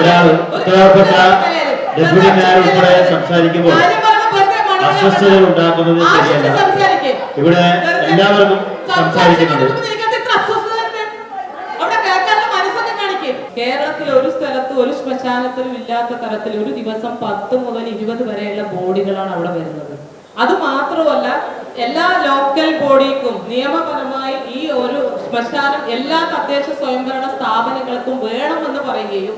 ഒരാൾ ഉത്തരവാദപ്പെട്ട deputy mayor ഉൾപ്പെടെ സംസാരിക്കുമ്പോൾ അസ്വസ്ഥതകൾ ഉണ്ടാക്കുന്നത് ശരിയല്ല. ഇവിടെ എല്ലാവർക്കും സംസാരിക്കുന്നുണ്ട്. കേരളത്തിൽ ഒരു സ്ഥലത്ത് ഒരു ശ്മശാനത്തിലും ഇല്ലാത്ത തരത്തിൽ ഒരു ദിവസം പത്ത് മുതൽ ഇരുപത് വരെയുള്ള ബോഡികളാണ് അവിടെ വരുന്നത്. അത് മാത്രമല്ല എല്ലാ ലോക്കൽ ബോഡിക്കും നിയമപരമായി ഈ ഒരു ശ്മശാനം എല്ലാ തദ്ദേശ സ്വയംഭരണ സ്ഥാപനങ്ങൾക്കും വേണമെന്ന് പറയുകയും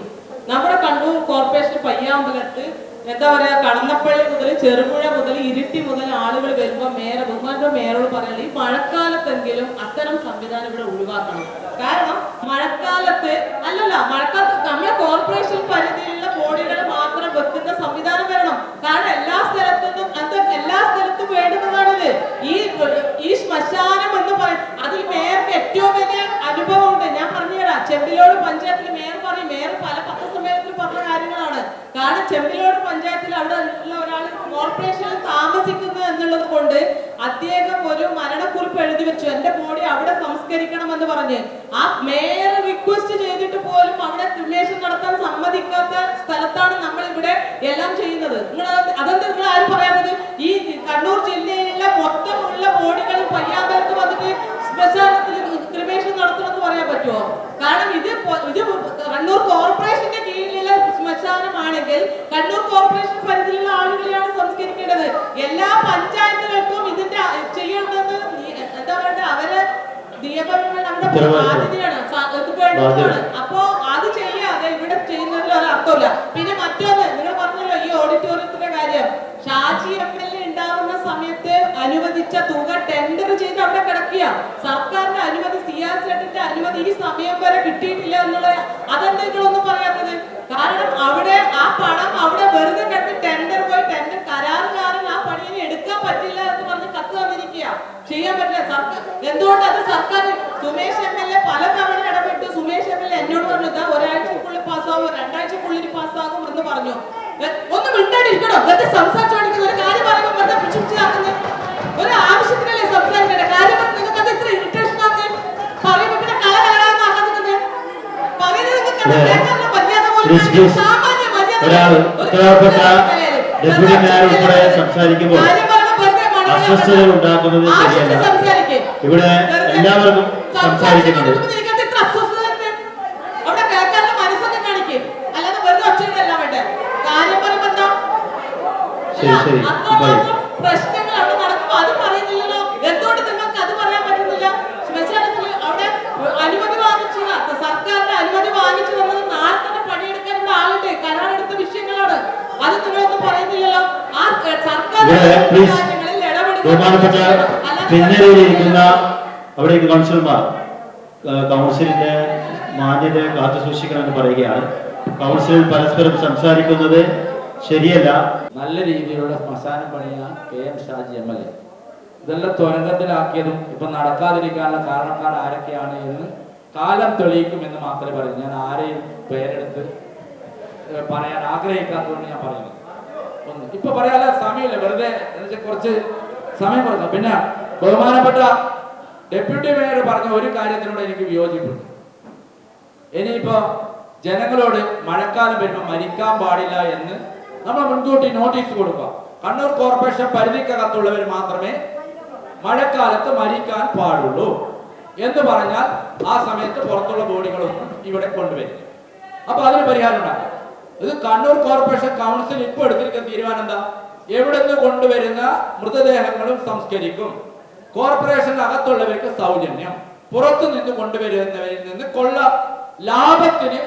നമ്മുടെ കണ്ണൂർ കോർപ്പറേഷൻ പയ്യാമ്പലത്ത് എന്താ പറയാ കടന്നപ്പള്ളി മുതൽ ചെറുപുഴ മുതൽ ഇരിട്ടി മുതൽ ആളുകൾ വരുമ്പോൾ മേര ബഹുമാനത്തെ മേയറോട് പറയുന്നത് ഈ മഴക്കാലത്തെങ്കിലും അത്തരം സംവിധാനം ഇവിടെ ഒഴിവാക്കണം. കാരണം മഴക്കാലത്ത് അല്ലല്ല മഴക്കാലത്ത് നമ്മുടെ കോർപ്പറേഷൻ പരിധിയിലുള്ള ബോഡികൾ മാത്രം വെക്കുന്ന സംവിധാനം വരണം കാരണം എല്ലാ സ്ഥലത്തും എല്ലാ സ്ഥലത്തും വേണ്ടുന്നതാണിത് ഈ ഈ ശ്മശാനം എന്ന് പറയും. അതിൽ മേയർക്ക് ഏറ്റവും വലിയ അനുഭവം ഉണ്ട് ഞാൻ പറഞ്ഞുതരാം. ചെമ്പിലോട് പഞ്ചായത്തിൽ മേയർ പറയും. മേയർ പല പത്രസമ്മേളനത്തിൽ പറഞ്ഞ കാര്യങ്ങളാണ്. കാരണം ചെമ്പിലോട് പഞ്ചായത്തിൽ അവിടെ ഉള്ള ഒരാൾ കോർപ്പറേഷനിൽ താമസിക്കുന്നു എന്നുള്ളത് കൊണ്ട് അദ്ദേഹം ഒരു മരണക്കുറിപ്പ് എഴുതി വെച്ചു. എന്റെ ബോഡി അവിടെ സംസ്കരിക്കണം എന്ന് പറഞ്ഞ് ആ മേയർ റിക്വസ്റ്റ് ചെയ്തിട്ട് പോലും അവിടെ തുല്യേഷൻ നടത്താൻ സമ്മതിക്കാത്ത സ്ഥലത്താണ് നമ്മൾ ഇവിടെ എല്ലാം ചെയ്യുന്നത്. നിങ്ങൾ അത് അതെന്താ നിങ്ങൾ ആരും പറയാത്തത്? ഈ കണ്ണൂർ ജില്ലയിലുള്ള മൊത്തമുള്ള ബോഡികൾ പയ്യാമ്പലത്ത് വന്നിട്ട് ശ്മശാനത്തിൽ ക്രിമേഷൻ നടത്തണമെന്ന് പറയാൻ പറ്റുമോ? കാരണം ഇത് ഇത് കണ്ണൂർ കോർപ്പറേഷന്റെ കീഴിലുള്ള ശ്മശാനമാണെങ്കിൽ കണ്ണൂർ കോർപ്പറേഷൻ പരിധിയിലുള്ള ആളുകളെയാണ് സംസ്കരിക്കേണ്ടത്. എല്ലാ പഞ്ചായത്തുകൾക്കും ഇതിന്റെ ചെയ്യേണ്ടത് എന്താ പറയുക അവർ അപ്പോ അത് ചെയ്യാതെ ഇവിടെ ചെയ്യുന്നതിൽ ഒരു അർത്ഥമില്ല. പിന്നെ മറ്റൊന്ന് നിങ്ങൾ പറഞ്ഞല്ലോ ഈ ഓഡിറ്റോറിയത്തിന്റെ കാര്യം. ഷാജി എം എൽ എ ഉണ്ടാവുന്ന സമയത്ത് അനുവദിച്ച തുക ടെൻഡർ ചെയ്ത് അവിടെ കിടക്കുക സർക്കാരിന്റെ അനുമതി സി ആർ സെറ്റിന്റെ അനുമതി ഈ സമയം വരെ കിട്ടിയിട്ടില്ല എന്നുള്ള അതെന്താ നിങ്ങളൊന്നും പറയാത്തത്? കാരണം അവിടെ ആ പണം അവിടെ വെറുതെ കിടന്ന് ടെൻഡർ പോയി ടെൻഡർ കരാറുകാരൻ ആ പണിയെ എടുക്കാൻ പറ്റില്ല എന്ന് പറഞ്ഞ് കത്ത് തന്നിരിക്കുക ചെയ്യാൻ പറ്റില്ല. സർക്കാർ എന്തുകൊണ്ട് അത് സർക്കാർ സുമേഷ് എം എൽ എ പല തവണ ഇടപെട്ടു സുമേഷ് എം എൽ എ എന്നോട് പറഞ്ഞു ഇതാ ഒരാഴ്ചക്കുള്ളിൽ പാസ്സാവും രണ്ടാഴ്ചക്കുള്ളിൽ പാസ്സാകും എന്ന് പറഞ്ഞു. ഒന്ന് മിണ്ടാണ്ടിരിക്കണോ? വെറുതെ സംസാരിച്ചോണ്ടിരിക്കുന്ന ഒരു കാര്യം പറയുമ്പോൾ വെറുതെ പിടിച്ചിട്ടാക്കുന്നത് ഒരു ആവശ്യത്തിനല്ലേ സംസാരിക്കേണ്ട കാര്യം പറഞ്ഞ് നിങ്ങൾക്ക് അത് ഇത്ര ഇറിറ്റേഷൻ ആക്കി പറയുമ്പോൾ പിന്നെ കള കളകാന്നാക്കുന്നത് പറയുന്നത് കേൾക്കാനുള്ള മര്യാദ പോലും സാമാന്യ മര്യാദ ഡെപ്യൂട്ടി മേയർ ഉൾപ്പെടെ സംസാരിക്കുമ്പോൾ അസ്വസ്ഥതകൾ ഉണ്ടാക്കുന്നത് ശരിയല്ല. ഇവിടെ എല്ലാവർക്കും സംസാരിക്കുന്നുണ്ട്. അസ്വസ്ഥത ശരി, ശരി. അത്രമാത്രം പ്രശ്നങ്ങൾ അവിടെ നടക്കുമ്പോ അത് പറയുന്നില്ലല്ലോ. എന്തുകൊണ്ട് നിങ്ങൾക്ക് അത് പറയാൻ പറ്റുന്നില്ല? അവിടെ അനുമതി വാങ്ങിച്ചതാ. സർക്കാരിന്റെ അനുമതി വാങ്ങിച്ചു തന്നത് നാളെ തന്നെ പണിയെടുക്കാനുള്ള ആളുണ്ട്. കരാറെടുത്ത വിഷയങ്ങളാണ്. അത് നിങ്ങളൊന്നും പറയുന്നില്ലല്ലോ. ആ സർക്കാർ ബഹുമാനപ്പെട്ട പിന്നരയിലിരിക്കുന്ന അവിടേക്ക് കൗൺസിലർമാർ കൗൺസിലിന്റെ മാന്യത കാത്തു സൂക്ഷിക്കണമെന്ന് പറയുകയാണ്. കൗൺസിലിൽ പരസ്പരം സംസാരിക്കുന്നത് ശരിയല്ല. നല്ല രീതിയിലുള്ള ശ്മശാനം പണിയ K M Shaji M L A. ഇതെല്ലാം തുരങ്കത്തിലാക്കിയതും ഇപ്പൊ നടക്കാതിരിക്കാനുള്ള കാരണക്കാർ ആരൊക്കെയാണ് എന്ന് കാലം തെളിയിക്കും എന്ന് മാത്രമേ പറയൂ ഞാൻ ആരെയും പേരെടുത്ത് പറയാൻ ആഗ്രഹിക്കാത്തതുകൊണ്ട് ഞാൻ പറയുന്നു ഒന്ന് ഇപ്പൊ പറയാനുള്ള സമയമില്ല. വെറുതെ കുറച്ച് സമയം കൊടുക്കാം പിന്നെ ബഹുമാനപ്പെട്ട ഡെപ്യൂട്ടി മേയർ പറഞ്ഞ ഒരു കാര്യത്തിനോട് എനിക്ക് വിയോജിപ്പുണ്ട്. ഇനിയിപ്പോ ജനങ്ങളോട് മഴക്കാലം വരുമ്പോൾ മരിക്കാൻ പാടില്ല എന്ന് നമ്മൾ മുൻകൂട്ടി നോട്ടീസ് കൊടുക്കാം കണ്ണൂർ കോർപ്പറേഷൻ പരിധിക്കകത്തുള്ളവർ മാത്രമേ മഴക്കാലത്ത് മരിക്കാൻ പാടുള്ളൂ എന്ന് പറഞ്ഞാൽ ആ സമയത്ത് പുറത്തുള്ള ബോഡികളൊന്നും ഇവിടെ കൊണ്ടുവരും അപ്പൊ അതിന് പരിഹാരം ഉണ്ടാക്കാം. ഇത് കണ്ണൂർ കോർപ്പറേഷൻ കൗൺസിൽ ഇപ്പൊ എടുത്തിരിക്കുന്ന തീരുമാനം എന്താ? എവിടെ നിന്ന് കൊണ്ടുവരുന്ന മൃതദേഹങ്ങളും സംസ്കരിക്കും. കോർപ്പറേഷന്റെ അകത്തുള്ളവർക്ക് സൗജന്യം. പുറത്തു നിന്ന് കൊണ്ടുവരുന്നവരിൽ നിന്ന് കൊള്ള ലാഭത്തിന്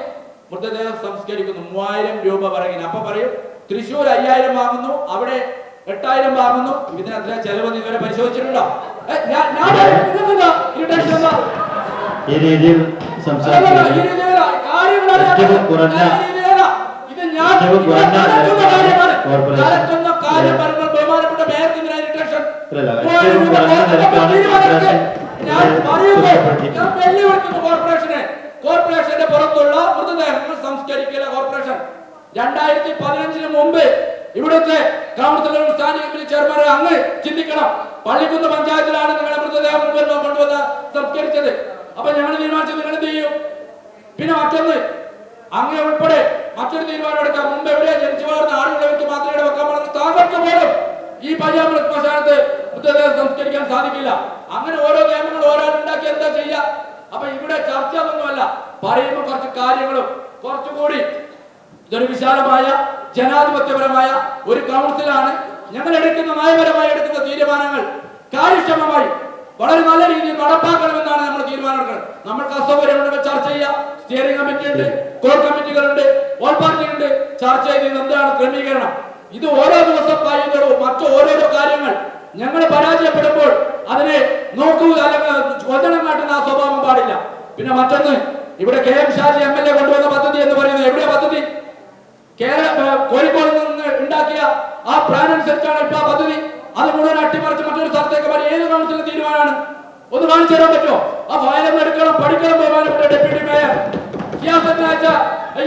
മൃതദേഹം സംസ്കരിക്കുന്നു. മൂവായിരം രൂപ പറയുന്നു അപ്പൊ പറയും തൃശ്ശൂർ അയ്യായിരം വാങ്ങുന്നു അവിടെ എട്ടായിരം വാങ്ങുന്നു. ഇതിന് അത്ര ചെലവ് ഇതുവരെ പരിശോധിച്ചിട്ടുണ്ടോ? ഈ രീതിയിൽ. ഇത് ഞാൻ കോർപ്പറേഷനെ. കോർപ്പറേഷന്റെ പുറത്തുള്ള മൃതദേഹങ്ങൾ സംസ്കരിക്കില്ല കോർപ്പറേഷൻ. രണ്ടായിരത്തി പതിനഞ്ചിന് മുമ്പ് ഇവിടുത്തെ കൗൺസിലറും സ്റ്റാൻഡിംഗ് കമ്മിറ്റി ചെയർമാനും അങ്ങ് ചിന്തിക്കണം. പള്ളിക്കുന്ന് പഞ്ചായത്തിലാണ് നിങ്ങളെ മൃതദേഹം കൊണ്ടുവന്ന് കൊണ്ടുവന്ന് സംസ്കരിച്ചത്. അപ്പൊ ഞങ്ങൾ തീരുമാനിച്ചത് നിങ്ങൾ എന്ത് ചെയ്യും? പിന്നെ മറ്റൊന്ന് അങ്ങനെ ഉൾപ്പെടെ മറ്റൊരു തീരുമാനം എടുക്കാം മുമ്പ് എവിടെയാ ജനിച്ചു വളർന്ന ആളുള്ളവർക്ക് മാത്രമേ വെക്കാൻ പറഞ്ഞു താങ്കൾക്ക് പോലും ഈ പയ്യാമ്പല ശ്മശാനത്ത് മൃതദേഹം സംസ്കരിക്കാൻ സാധിക്കില്ല. അങ്ങനെ ഓരോ നിയമങ്ങൾ ഓരോ ഉണ്ടാക്കി എന്താ ചെയ്യാ? അപ്പൊ ഇവിടെ ചർച്ച ഒന്നുമല്ല പറയുമ്പോൾ കുറച്ച് കാര്യങ്ങളും കുറച്ചുകൂടി ഇതൊരു വിശാലമായ ജനാധിപത്യപരമായ ഒരു കൗൺസിലാണ് ഞങ്ങൾ എടുക്കുന്ന നയപരമായി എടുക്കുന്ന തീരുമാനങ്ങൾ കാര്യക്ഷമമായി വളരെ നല്ല രീതിയിൽ നടപ്പാക്കണമെന്നാണ് നമ്മൾ തീരുമാനമെടുക്കുന്നത്. നമ്മൾക്ക് അസൗകര്യമുണ്ടെങ്കിൽ ചർച്ച ചെയ്യാം. സ്റ്റിയറിംഗ് കമ്മിറ്റി ഉണ്ട് കോർ കമ്മിറ്റികളുണ്ട് ഓൾ പാർട്ടി ഉണ്ട് ചർച്ച ചെയ്ത് എന്താണ് ക്രമീകരണം? ഇത് ഓരോ ദിവസം കഴിയുന്നതോ മറ്റു ഓരോരോ കാര്യങ്ങൾ ഞങ്ങൾ പരാജയപ്പെടുമ്പോൾ അതിനെ നോക്കുക അല്ലെങ്കിൽ വചനം കാട്ടുന്ന ആ സ്വഭാവം പാടില്ല. പിന്നെ മറ്റൊന്ന് ഇവിടെ K M Shaji M L A കൊണ്ടുവന്ന പദ്ധതി എന്ന് പറയുന്നത് എവിടെ പദ്ധതി? കേരള കോഴിക്കോട് നിന്ന് ഉണ്ടാക്കിയ ആ പ്ലാൻ അനുസരിച്ചാണ് ഇപ്പൊ ആ പദ്ധതി. അത് മുഴുവൻ അട്ടിമറിച്ച് മറ്റൊരു സ്ഥലത്തേക്ക് പറയും ഏത് കൗൺസിലിന്റെ തീരുമാനമാണ്? ഒന്ന് കാണിച്ചു തരാൻ പറ്റുമോ? ആ ഫയൽ ഒന്ന് എടുക്കണം പഠിക്കണം ബഹുമാനപ്പെട്ട ഡെപ്യൂട്ടി മേയർ.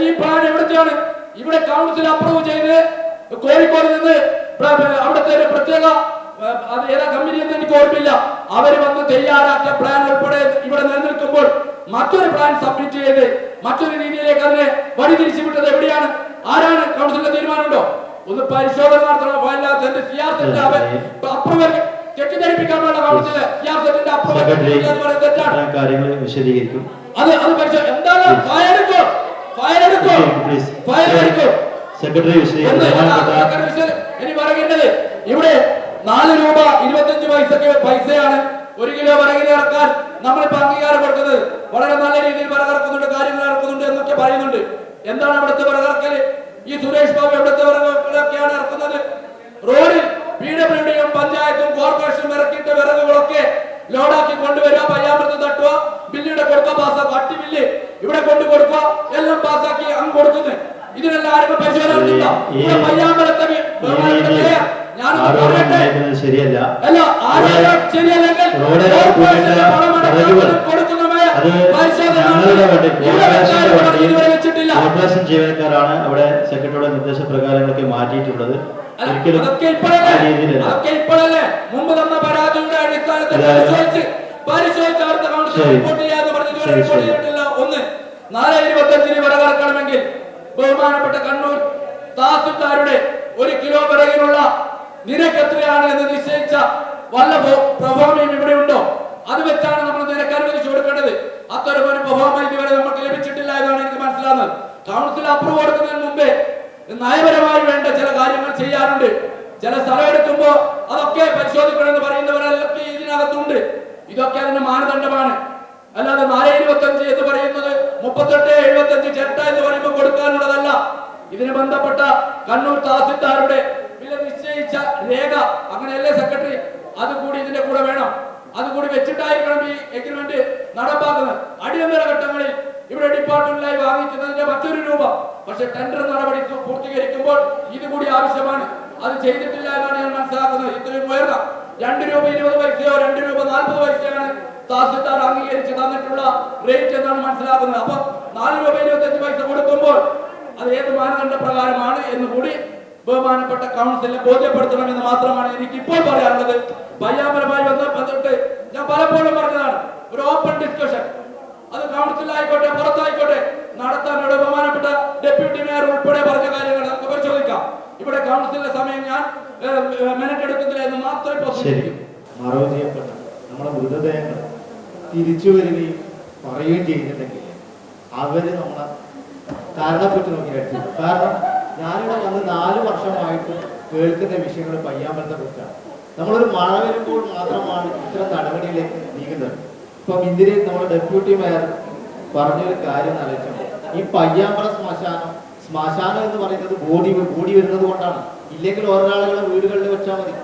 ഈ പ്ലാൻ എവിടത്തെയാണ്? ഇവിടെ കൗൺസിൽ അപ്രൂവ് ചെയ്ത് കോഴിക്കോട് നിന്ന് അവിടുത്തെ ഒരു പ്രത്യേക ഏതാ കമ്പനി എന്ന് എനിക്ക് ഓർമ്മയില്ല. അവർ വന്ന് തയ്യാറാക്കിയ പ്ലാൻ ഉൾപ്പെടെ ഇവിടെ നിലനിൽക്കുമ്പോൾ മറ്റൊരു പ്ലാൻ സബ്മിറ്റ് ചെയ്ത് മറ്റൊരു രീതിയിലേക്ക് അതിനെ വഴിതിരിച്ചു വിട്ടത് എവിടെയാണ്? ആരാണ് കൗൺസിലിന്റെ തീരുമാനമുണ്ടോ? ഒന്ന് പരിശോധന നടത്തണം. വല്ലാത്തതിന്റെ സിയാസത്തിന്റെ അവൻ അപ്രൂവൽ തെറ്റിദ്ധരിപ്പിക്കാനുള്ള കൗൺസിൽ സിയാസത്തിന്റെ അപ്രൂവൽ സെക്രട്ടറി എന്ന് പറയുന്നത് തെറ്റാണ്. അത്തരം കാര്യങ്ങൾ വിശദീകരിക്കും. അത് അത് പരിശോ എന്താണ്? ഫയൽ എടുക്കോ ഫയൽ എടുക്കോ ഫയൽ എടുക്കോ സെക്രട്ടറി ഒന്ന് വിശദീകരിക്കും ബഹുമാനപ്പെട്ട ആൾക്കാർ വിശ്വ- ഇനി ഇവിടെ നാല് രൂപ ഇരുപത്തഞ്ച് പൈസക്ക് പൈസയാണ്. ഒരു കിലോ വിറകിൽ ഇറക്കാൻ നമ്മളിപ്പോ അംഗീകാരം കൊടുക്കുന്നത് വളരെ നല്ല രീതിയിൽ വിറകിറക്കുന്നുണ്ട് കാര്യങ്ങൾ ഇറക്കുന്നുണ്ട് എന്നൊക്കെ പറയുന്നുണ്ട്. എന്താണ് അവിടുത്തെ വിറകിറക്കൽ ഈ സുരേഷ് ബാബു എവിടുത്തെ വിറകുകളൊക്കെയാണ് ഇറക്കുന്നത്? റോഡിൽ പി ഡബ്ല്യു ഡിയും പഞ്ചായത്തും കോർപ്പറേഷനും ഇറക്കിയിട്ട് വിറകുകളൊക്കെ ലോഡാക്കി കൊണ്ടുവരിക പയ്യാമ്പലത്ത് തട്ടുക ബില്ലിടെ കൊടുക്കുക പാസ്സാക്കുക അട്ടി ബില്ല് ഇവിടെ കൊണ്ടു കൊടുക്കുക എല്ലാം പാസ്സാക്കി അങ്ങ് കൊടുക്കുന്നത്. ഇതിനെല്ലാം ആരും പരിശോധന പയ്യാമ്പലത്തെ ആരോപണം പറയട്ടെ ശരിയല്ല. അല്ല ആരോഗ്യം ശരിയല്ലെങ്കിൽ റോഡ് കോർപ്പറേഷന് പണം വിറകുകൾ അടക്കം കൊടുക്കുന്ന മേയർ അത് പരിശോധന വെച്ചിട്ടില്ല കോർപ്പറേഷൻ ജീവനക്കാരാണ് അവിടെ സെക്രട്ടറിയുടെ നിർദ്ദേശപ്രകാരങ്ങളൊക്കെ മാറ്റിയിട്ടുള്ളത്. അല്ല, ഒരിക്കലും മുമ്പ് തന്ന പരാതിയുടെ അടിസ്ഥാനത്തിൽ അതെ. പരിശോധിച്ച് പരിശോധിച്ച് അടുത്ത കൗൺസിൽ ശരി. റിപ്പോർട്ട് ചെയ്യാന്ന് പറഞ്ഞ് ഇതുവരെ ശരി, റിപ്പോർട്ട് ശരി. ചെയ്തിട്ടില്ല. ഒന്ന് നാല് ഇരുപത്തഞ്ചിന് വിറകിറക്കണമെങ്കിൽ ബഹുമാനപ്പെട്ട കണ്ണൂർ തഹസിൽദാരുടെ ഒരു കിലോ വിറകിനുള്ള നിരക്ക് എത്രയാണ് എന്ന് നിശ്ചയിച്ച വല്ല പ്രഭവമയും ഇവിടെ ഉണ്ടോ? അത് വെച്ചാണ് നമ്മൾ നിരക്ക് അനുവദിച്ചു കൊടുക്കേണ്ടത് അത്തരം ഒരു പ്രഭവം ഇതുവരെ നമുക്ക് ലഭിച്ചിട്ടില്ല എന്നാണ് എനിക്ക് മനസ്സിലാകുന്നത് കൗൺസിൽ അപ്രൂവ് കൊടുക്കുന്നതിന് മുമ്പേ നയപരമായി വേണ്ട ചില കാര്യങ്ങൾ ചെയ്യാറുണ്ട്. ചില സ്ഥലം എടുക്കുമ്പോ അതൊക്കെ പരിശോധിക്കണമെന്ന് പറയുന്നവരൊക്കെ ഇതിനകത്തുണ്ട്. ഇതൊക്കെ അതിന്റെ മാനദണ്ഡമാണ്. അല്ലാതെ നാല് ഇരുപത്തഞ്ച് എന്ന് പറയുന്നത് മുപ്പത്തെട്ട് എഴുപത്തഞ്ച് ചിരട്ട എന്ന് പറയുമ്പോൾ കൊടുക്കാനുള്ളതല്ല. ഇതിന് ബന്ധപ്പെട്ട കണ്ണൂർ തഹസിൽദാരുടെ വില നിശ്ചയിച്ച രേഖ. അങ്ങനെയല്ലേ സെക്രട്ടറി? അത് കൂടി ഇതിന്റെ കൂടെ വേണം. അതുകൂടി വെച്ചിട്ടായിരിക്കണം ഈ എഗ്രിമെന്റ് നടപ്പാക്കുന്നത്. അടിയന്തര ഘട്ടങ്ങളിൽ ഇവിടെ ഡിപ്പാർട്ട്മെന്റിലായി വാങ്ങിക്കുന്നതിന്റെ മറ്റൊരു രൂപ. പക്ഷെ ടെൻഡർ നടപടി പൂർത്തീകരിക്കുമ്പോൾ ഇത് കൂടി ആവശ്യമാണ്. അത് ചെയ്തിട്ടില്ല എന്നാണ് ഞാൻ മനസ്സിലാക്കുന്നത്. ഇത്രയും ഉയർന്ന രണ്ട് രൂപ ഇരുപത് പൈസയോ രണ്ട് രൂപ നാൽപ്പത് പൈസയാണ് തഹസിൽദാർ അംഗീകരിച്ച് തന്നിട്ടുള്ള റേറ്റ് എന്നാണ് മനസ്സിലാക്കുന്നത്. അപ്പൊ നാല് രൂപ ഇരുപത്തഞ്ച് പൈസ കൊടുക്കുമ്പോൾ അത് ഏത് മാനദണ്ഡ പ്രകാരമാണ് എന്ന് കൂടി ബഹുമാനപ്പെട്ട കൗൺസിലിനെ ബോധ്യപ്പെടുത്തണമെന്ന് മാത്രമാണ് എനിക്ക് ഇപ്പോൾ പറയാനുള്ളത്. പയ്യാമ്പലമായി ബന്ധപ്പെട്ടിട്ട് ഞാൻ പലപ്പോഴും പറഞ്ഞതാണ്. ഒരു ഓപ്പൺ ഡിസ്കഷൻ അത് കൗൺസിലായിക്കോട്ടെ പുറത്തായിക്കോട്ടെ. നടത്താൻ ഇവിടെ ബഹുമാനപ്പെട്ട ഡെപ്യൂട്ടി മേയർ ഉൾപ്പെടെ പറഞ്ഞ കാര്യങ്ങൾ നമുക്ക് പരിശോധിക്കാം. ഇവിടെ കൗൺസിലിന്റെ സമയം ഞാൻ മിനിറ്റ് എടുക്കത്തില്ല എന്ന് മാത്രമേ. മറവ് ചെയ്യപ്പെട്ട നമ്മുടെ മൃതദേഹങ്ങൾ തിരിച്ചു വരികയും പറയുകയും ചെയ്യുന്നുണ്ടെങ്കിൽ അവർ നമ്മളെ കാരണപ്പെട്ട് നോക്കി എടുത്തു കാരണം ഞാനിവിടെ വന്ന് നാല് വർഷമായിട്ട് കേൾക്കുന്ന വിഷയങ്ങൾ പയ്യാമ്പലത്തെ കുറിച്ചാണ്. നമ്മളൊരു മഴ വരുമ്പോൾ മാത്രമാണ് ഇത്തരം നടപടിയിലേക്ക് നീങ്ങുന്നത്. ഇപ്പം ഇന്ത്യയിൽ നമ്മുടെ ഡെപ്യൂട്ടി മേയർ പറഞ്ഞൊരു കാര്യം ആലോചിച്ചാൽ ഈ പയ്യാമ്പ്ര ശ്മശാനം ശ്മശാനം എന്ന് പറയുന്നത് ബോഡി ബോഡി വരുന്നത് കൊണ്ടാണ്. ഇല്ലെങ്കിൽ ഒരാളുകളെ വീടുകളിൽ വെച്ചാൽ മതി.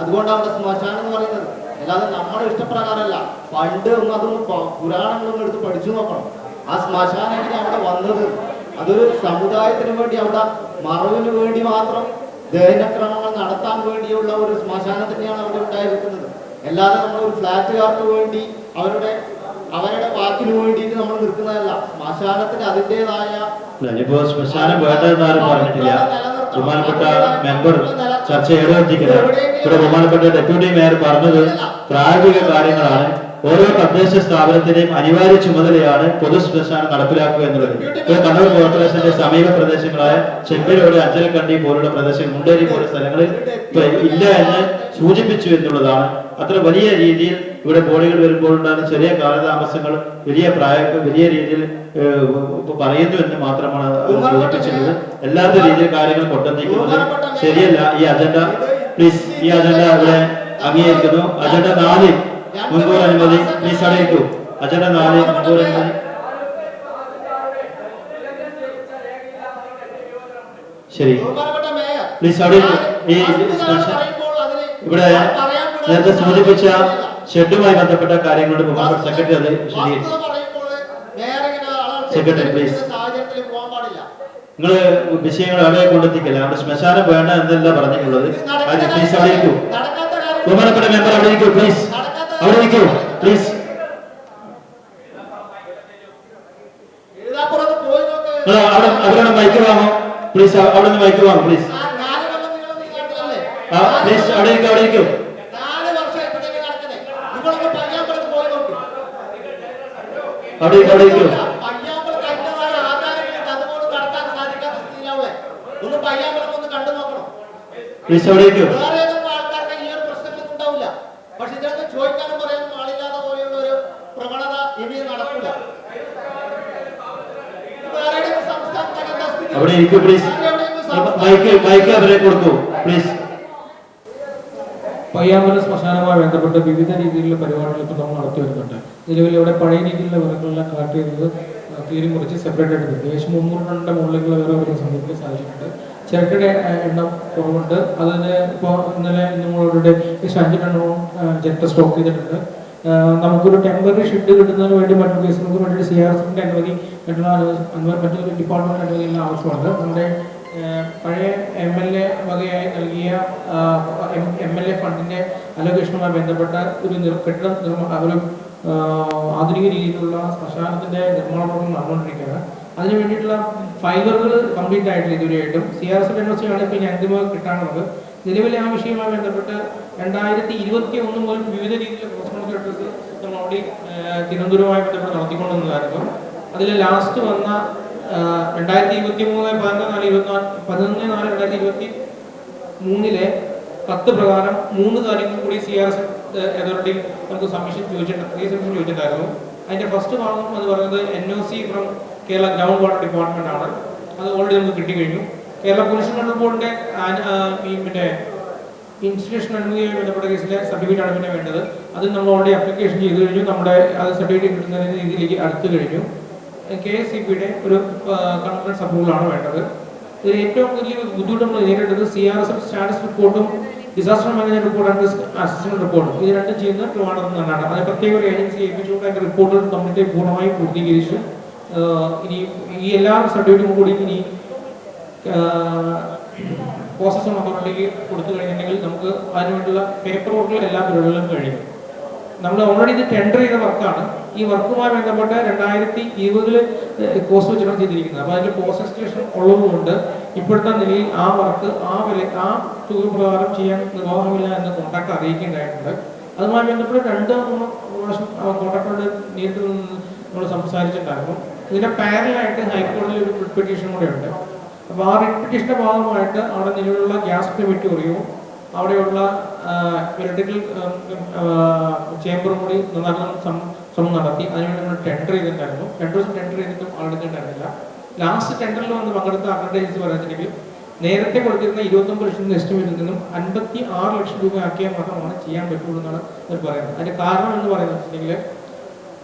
അതുകൊണ്ടാണ് അവിടെ ശ്മശാനം എന്ന് പറയുന്നത്. അല്ലാതെ നമ്മുടെ ഇഷ്ടപ്രകാരമല്ല. പണ്ട് ഒന്നും അതൊന്നും പുരാണങ്ങളൊന്നും എടുത്ത് പഠിച്ചു നോക്കണം. ആ ശ്മശാനം എങ്ങനെ അവിടെ വന്നത്? അതൊരു സമുദായത്തിന് വേണ്ടി അവിടെ മറവിന് വേണ്ടി മാത്രം ദഹനക്രമങ്ങൾ നടത്താൻ വേണ്ടിയുള്ള ഒരു ശ്മശാനം തന്നെയാണ് അവിടെ ഉണ്ടായിരിക്കുന്നത്. അല്ലാതെ നമ്മൾ ഒരു ഫ്ലാറ്റുകാർക്ക് വേണ്ടി അവരുടെ അവരുടെ വാക്കിന് വേണ്ടിയിട്ട് നമ്മൾ നിൽക്കുന്നതല്ല. ശ്മശാനത്തിന് അതിന്റെതായ ഇനിയിപ്പോ ശ്മശാനം വേണ്ടതെന്ന് ആരും പറഞ്ഞിട്ടില്ല. ബഹുമാനപ്പെട്ട മെമ്പർ ചർച്ച ഏകോപിക്കുന്നത് ഇവിടെ ബഹുമാനപ്പെട്ട ഡെപ്യൂട്ടി മേയർ പറഞ്ഞത് പ്രായോഗിക കാര്യങ്ങളാണ്. ഓരോ തദ്ദേശ സ്ഥാപനത്തിന്റെയും അനിവാര്യ ചുമതലയാണ് പൊതു ശ്മശാനം നടപ്പിലാക്കുക എന്നുള്ളത്. ഇപ്പോൾ കണ്ണൂർ കോർപ്പറേഷന്റെ സമീപ പ്രദേശങ്ങളായ ചെമ്പരോട് അഞ്ചലക്കണ്ടി പോലുള്ള പ്രദേശങ്ങൾ മുണ്ടേരി പോലുള്ള സ്ഥലങ്ങളിൽ ഇല്ല എന്ന് സൂചിപ്പിച്ചു എന്നുള്ളതാണ്. അത്ര വലിയ രീതിയിൽ ഇവിടെ ബോഡികൾ വരുമ്പോൾ ഉണ്ടാകുന്ന ചെറിയ കാലതാമസങ്ങൾ വലിയ പ്രായ വലിയ രീതിയിൽ പറയുന്നു എന്ന് മാത്രമാണ് സൂചിപ്പിച്ചിട്ടുള്ളത്. അല്ലാത്ത രീതിയിൽ കാര്യങ്ങൾ കൊണ്ടെത്തിക്കുന്നത് ശരിയല്ല ഈ അജണ്ട പ്ലീസ് ഈ അജണ്ട ഇവിടെ അംഗീകരിക്കുന്നു. അജണ്ട നാല് മുൻകൂർ അനുമതി. പ്ലീസ് അറിയിക്കൂ അജണ്ട നാല് മുൻകൂർ അനുമതി. ശരി. പ്ലീസ് അറിയിക്കൂ ഈ ഇവിടെ നേരത്തെ സൂചിപ്പിച്ച. ഷെഡുമായി ബന്ധപ്പെട്ട കാര്യങ്ങളുടെ ബഹുമാനപ്പെട്ട സെക്രട്ടറി അത് വിശദീകരിച്ചു സെക്രട്ടറി പ്ലീസ് നിങ്ങൾ വിഷയങ്ങൾ അവിടെ കൊണ്ടെത്തിക്കല്ല? അവിടെ ശ്മശാനം വേണ്ട എന്നല്ല പറഞ്ഞിട്ടുള്ളത്. അത് പ്ലീസ് അവിടെ ഇരിക്കൂ. ബഹുമാനപ്പെട്ട മെമ്പർ അവിടെ ഇരിക്കൂ പ്ലീസ് അവിടെ ഇരിക്കൂ പ്ലീസ് അവിടെ അവരോട് മൈക്ക് വാങ്ങോ? പ്ലീസ് അവിടെ നിന്ന് മൈക്ക് വാങ്ങും പ്ലീസ് പ്ലീസ് അവിടെ ഇരിക്കും അവിടെ ഇരിക്കൂ. സ്ഥിതി? അവിടെ ഇരിക്കൂ പ്ലീസ് മൈക്ക് മൈക്ക് അവരെ കൊടുക്കൂ പ്ലീസ് പയ്യാമ്പല ശ്മശാനവുമായി ബന്ധപ്പെട്ട് വിവിധ രീതിയിലുള്ള പരിപാടികൾ ഇപ്പോൾ നമ്മൾ നടത്തി വരുന്നുണ്ട്. നിലവിൽ ഇവിടെ പഴയ രീതിയിലുള്ള വിറകളെല്ലാം കളക്ട് ചെയ്തത് തീരും കുറച്ച് സെപ്പറേറ്റ് ആയിട്ട് ഏകദേശം മുന്നൂറ് ടണ്ണിന്റെ മുകളിലുള്ള വേറെ ഒരു സംഭവിക്കാൻ സാധിച്ചിട്ടുണ്ട് ചിരട്ടയുടെ എണ്ണം കുറവുണ്ട്. അതിന് ഇപ്പോൾ ഇന്നലെ നമ്മളുടെ ഏകദേശം അഞ്ച് ടണ്ണോളം ചിരട്ട സ്റ്റോക്ക് ചെയ്തിട്ടുണ്ട്. നമുക്കൊരു ടെമ്പററി ഷെഡ് കിട്ടുന്നതിന് വേണ്ടി മറ്റു കേസുകൾക്ക് വേണ്ടി സി ആർ എസിന്റെ അനുമതി മറ്റുള്ള മറ്റൊരു ഡിപ്പാർട്ട്മെന്റ് അനുമതി എല്ലാം ആവശ്യമുണ്ട്. നമ്മുടെ പഴയ എം എൽ എ വകയായി നൽകിയ എം എൽ എ ഫണ്ടിന്റെ അലോകേഷനുമായി ബന്ധപ്പെട്ട ഒരു കെട്ടിടം ഒരു ആധുനിക രീതിയിലുള്ള ശ്മശാനത്തിന്റെ നിർമ്മാണ പ്രവർത്തനം നടന്നുകൊണ്ടിരിക്കുകയാണ്. അതിന് വേണ്ടിയിട്ടുള്ള ഫൈബറുകൾ കംപ്ലീറ്റ് ആയിട്ടില്ല ഇതുവരെയായിട്ടും. സി ആർ എസ് ആണ് ഇപ്പോൾ ഇനി അന്തിമ കിട്ടാനുള്ളത്. നിലവിലെ ആ വിഷയവുമായി ബന്ധപ്പെട്ട് രണ്ടായിരത്തി ഇരുപത്തി ഒന്ന് മുതൽ വിവിധ രീതിയിലുള്ള പ്രശ്നങ്ങൾക്ക് കൺസൾട്ടേഴ്സ് നമ്മൾ ഏഹ് തിരുവനന്തപുരവുമായി ബന്ധപ്പെട്ട് നടത്തിക്കൊണ്ടുവന്നതായിരുന്നു അതിൽ ലാസ്റ്റ് വന്ന രണ്ടായിരത്തി ഇരുപത്തി മൂന്ന് പതിനൊന്ന് നാല് ഇരുപത്തി പതിനൊന്ന് നാല് രണ്ടായിരത്തി ഇരുപത്തി മൂന്നിലെ കത്ത് പ്രകാരം മൂന്ന് കാര്യങ്ങൾ കൂടി സി ആർ എസ് അതോറിറ്റി നമുക്ക് സബ്മിഷൻ ചോദിച്ചിട്ടുണ്ട്. ചോദിച്ചിട്ടുണ്ടായിരുന്നു. അതിന്റെ ഫസ്റ്റ് ഭാഗം എന്ന് പറയുന്നത് N O C from Kerala ground water department ആണ്. അത് ഓൾറെഡി നമുക്ക് കിട്ടി കഴിഞ്ഞു. കേരള പൊല്യൂഷൻ കൺട്രോൾ ബോർഡിന്റെ ഈ പിന്നെ ഇൻസ്റ്റിറ്റ്യൂഷൻ അനുമതിയുമായി ബന്ധപ്പെട്ട കേസിലെ സർട്ടിഫിക്കറ്റ് ആണ് പിന്നെ വേണ്ടത്. അത് നമ്മൾ ഓൾറെഡി അപ്ലിക്കേഷൻ ചെയ്ത് കഴിഞ്ഞു. നമ്മുടെ അത് സർട്ടിഫിക്കറ്റ് കിട്ടുന്ന രീതിയിലേക്ക് അടുത്ത് കഴിഞ്ഞു. കെ എസ് സി പിയുടെ ഒരു കോൺഫിഡൻസ് അപ്രൂവലാണ് വേണ്ടത്. ഇതിൽ ഏറ്റവും വലിയ ബുദ്ധിമുട്ട് നമ്മൾ നേരിട്ടത് C R S F status റിപ്പോർട്ടും disaster management report and risk assessment report ഇത് രണ്ടും ചെയ്യുന്ന ടു ട്രിവാൻഡ്രം എന്നാണ് അതായത് പ്രത്യേക ഒരു ഏജൻസി ഏൽപ്പിച്ചുകൊണ്ട് അതിന്റെ റിപ്പോർട്ടുകൾ കംപ്ലീറ്റ് പൂർണമായും പൂർത്തീകരിച്ചു. ഇനി ഈ എല്ലാ സർട്ടിഫിക്കറ്റും കൂടി ഇനി പ്രോസസ് അതോറിറ്റിക്ക് കൊടുത്തു കഴിഞ്ഞിട്ടുണ്ടെങ്കിൽ നമുക്ക് അതിനുവേണ്ടിയുള്ള പേപ്പർ വർക്കുകൾ എല്ലാ പരിപാടികളും കഴിയും. നമ്മൾ ഓൾറെഡി ഇത് ടെൻഡർ ചെയ്ത വർക്കാണ് ഈ വർക്കുമായി ബന്ധപ്പെട്ട് രണ്ടായിരത്തി ഇരുപതിൽ കോസ്റ്റ് വെച്ചിട്ടാണ് ചെയ്തിരിക്കുന്നത്. അപ്പോൾ അതിന്റെ കോസ്റ്റ് ഉള്ളതുകൊണ്ട് ഇപ്പോഴത്തെ നിലയിൽ ആ വർക്ക് ആ വില ആ തുക പ്രകാരം ചെയ്യാൻ നിർവാഹമില്ല എന്ന് കോൺട്രാക്ട് അറിയിക്കേണ്ടതായിട്ടുണ്ട് അതുമായി ബന്ധപ്പെട്ട് രണ്ട് മൂന്ന് പ്രാവശ്യം കോൺട്രാക്ടറോട് നേരിട്ട് നിന്ന് നമ്മൾ സംസാരിച്ചിട്ടുണ്ടായിരുന്നു. ഇതിന്റെ പാരലായിട്ട് ഹൈക്കോടതിയിൽ ഒരു റിട്ട് പെറ്റീഷൻ കൂടെ ഉണ്ട് അപ്പോൾ ആ റിട്ട് പെറ്റീഷന്റെ ഭാഗമായിട്ട് അവിടെ നിലവിലുള്ള ഗ്യാസ് ക്രമിറ്റോറിയവും അവിടെയുള്ള ഇലക്ട്രിക്കൽ ചേംബറും കൂടി നന്നാക്കാൻ ശ്രമം നടത്തി. അതിനുവേണ്ടി നമ്മൾ ടെൻഡർ ചെയ്തിട്ടുണ്ടായിരുന്നു. രണ്ടു ദിവസം ടെൻഡർ ചെയ്തിട്ടും ആളെടുത്തിട്ടുണ്ടായിരുന്നില്ല. ലാസ്റ്റ് ടെൻഡറിൽ വന്ന് പങ്കെടുത്ത അഡ്വർടൈസ് പറഞ്ഞിട്ടുണ്ടെങ്കിൽ പറയുന്നുണ്ടെങ്കിൽ നേരത്തെ കൊടുത്തിരുന്ന ഇരുപത്തൊമ്പത് ലക്ഷം എസ്റ്റിമേറ്റിൽ നിന്നും അൻപത്തി ആറ് ലക്ഷം രൂപ ആക്കിയാൽ മാത്രമാണ് ചെയ്യാൻ പറ്റുള്ളൂ എന്നാണ് അവർ പറയുന്നത്. അതിന്റെ കാരണം എന്ന് പറയുന്നത്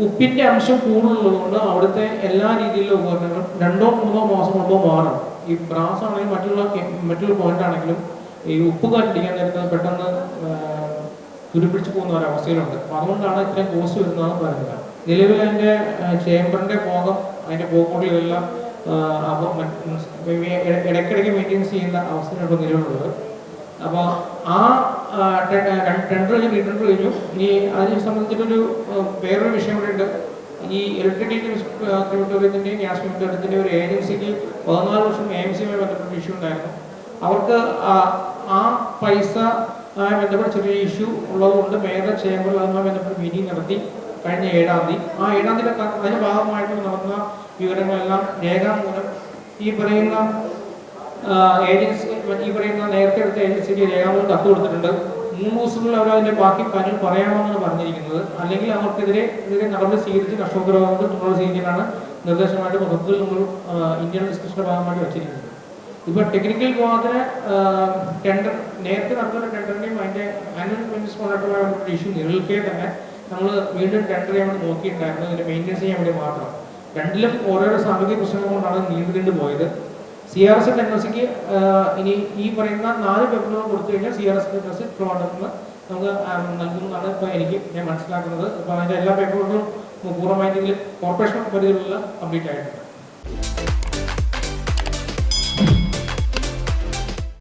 ഉപ്പിന്റെ അംശം കൂടുതലുള്ളതുകൊണ്ട് അവിടുത്തെ എല്ലാ രീതിയിലുള്ള ഉപകരണങ്ങളും രണ്ടോ മൂന്നോ മാസം കൊണ്ടോ മാറും ഈ ബ്രാസ് ആണെങ്കിലും മറ്റുള്ള മറ്റുള്ള പോയിന്റ് ആണെങ്കിലും ഈ ഉപ്പ് കാറ്റടിക്കാൻ നേരത്ത് പെട്ടെന്ന് തുരുപിടിച്ച് പോകുന്ന ഒരു അവസ്ഥയിലുണ്ട് അപ്പൊ അതുകൊണ്ടാണ് ഇത്രയും കോസ്റ്റ് വരുന്നതെന്ന് പറയുന്നത്. നിലവിൽ അതിന്റെ ചേംബറിന്റെ പോകം അതിന്റെ പോക്കോട്ടിലെല്ലാം ഇടയ്ക്കിടയ്ക്ക് മെയിന്റെയിൻസ് ചെയ്യുന്ന അവസ്ഥയാണ് ഇപ്പോൾ നിലവിലുള്ളത്. അപ്പോൾ ആ ടെൻഡർ കഴിഞ്ഞ് റീടെൻഡർ കഴിഞ്ഞു. ഇനി അതിനെ സംബന്ധിച്ചിട്ടൊരു വേറൊരു വിഷയം കൂടെ ഉണ്ട്. ഈ ഇലക്ട്രിസിറ്റി ക്രിമിറ്റോറിയത്തിന്റെയും ഗ്യാസ് ക്രിമിറ്റോറിയത്തിന്റെയും ഒരു ഏജൻസിക്ക് പതിനാല് വർഷം എ എം സിയുമായി ബന്ധപ്പെട്ട ഇഷ്യൂ ഉണ്ടായിരുന്നു. അവർക്ക് ആ- പൈസ ബന്ധപ്പെട്ട ചെറിയ ഇഷ്യൂ ഉള്ളതുകൊണ്ട് വേറെ ചേംബറിൽ അതുമായി ബന്ധപ്പെട്ട് മീറ്റിംഗ് നടത്തി. കഴിഞ്ഞ ഏഴാം തീയതി. ആ ഏഴാം തീയതി അതിന്റെ ഭാഗമായിട്ട് നടന്ന വിവരങ്ങളെല്ലാം രേഖാമൂലം ഈ പറയുന്ന ഏജൻസി ഈ പറയുന്ന നേരത്തെ എടുത്ത ഏജൻസിക്ക് രേഖാമൂലം കത്ത് കൊടുത്തിട്ടുണ്ട്. മൂന്ന് ദിവസത്തിനുള്ളിൽ അവർ അതിന്റെ ബാക്കി കാര്യങ്ങൾ പറയാമെന്നാണ് പറഞ്ഞിരിക്കുന്നത്. അല്ലെങ്കിൽ അവർക്കെതിരെ ഇതിനെ നടപടി സ്വീകരിച്ച് കർഷകരോഗങ്ങൾ തുടർ സ്വീകരിക്കാനാണ് നിർദ്ദേശമായിട്ട് വകുപ്പിൽ നമ്മൾ ഇന്ത്യൻ ഡിസ്കഷന്റെ ഭാഗമായിട്ട് വെച്ചിരിക്കുന്നത്. ഇപ്പൊ ടെക്നിക്കൽ വിഭാഗത്തിന് ടെൻഡർ നേരത്തെ നടത്തുന്ന ടെൻഡറിനെയും അതിന്റെ ആനുവൽ മെയിന്റെനൻസുമായിട്ടുള്ള ഇഷ്യൂ നിലനിൽക്കെ തന്നെ നമ്മൾ വീണ്ടും ടെൻഡർ ചെയ്യാൻ നോക്കിയിട്ടുണ്ടായിരുന്നു. അതിന്റെ മെയിന്റെനൻസ് ചെയ്യാൻ വേണ്ടി മാത്രം. രണ്ടിലും ഓരോരോ സാമ്പത്തിക പ്രശ്നങ്ങൾ കൊണ്ടാണ് നീണ്ടു നീണ്ടു പോയത് സി ആർ എസ് ടെക്നോസിക്ക് ഇനി ഈ പറയുന്ന നാല് പേപ്പറുകൾ കൊടുത്തു കഴിഞ്ഞാൽ സി ആർ എസ് ടെക്നോസി നിന്ന് നമുക്ക് നൽകുന്നതാണ് ഇപ്പോൾ എനിക്ക് ഞാൻ മനസ്സിലാക്കുന്നത്. അപ്പോൾ അതിന്റെ എല്ലാ പേപ്പറുകളും പൂർണമായിട്ടെങ്കിലും കോർപ്പറേഷൻ പരിധിയിലുള്ള കംപ്ലീറ്റ് ആയിട്ടുണ്ട്.